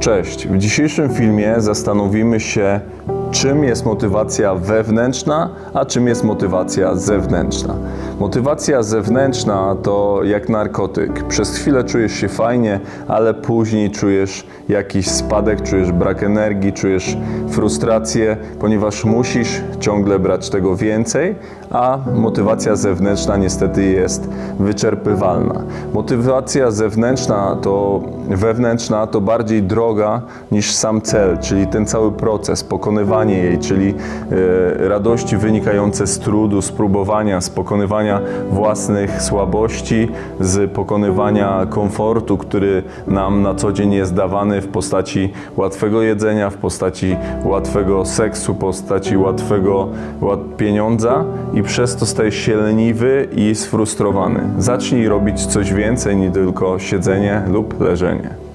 Cześć. W dzisiejszym filmie zastanowimy się, czym jest motywacja wewnętrzna, a czym jest motywacja zewnętrzna. Motywacja zewnętrzna to jak narkotyk. Przez chwilę czujesz się fajnie, ale później czujesz jakiś spadek, czujesz brak energii, czujesz frustrację, ponieważ musisz ciągle brać tego więcej, a motywacja zewnętrzna niestety jest wyczerpywalna. Motywacja zewnętrzna to wewnętrzna to bardziej droga niż sam cel, czyli ten cały proces, jej, czyli e, radości wynikające z trudu, z próbowania, z pokonywania własnych słabości, z pokonywania komfortu, który nam na co dzień jest dawany w postaci łatwego jedzenia, w postaci łatwego seksu, w postaci łatwego łat pieniądza i przez to stajesz się leniwy i sfrustrowany. Zacznij robić coś więcej niż tylko siedzenie lub leżenie.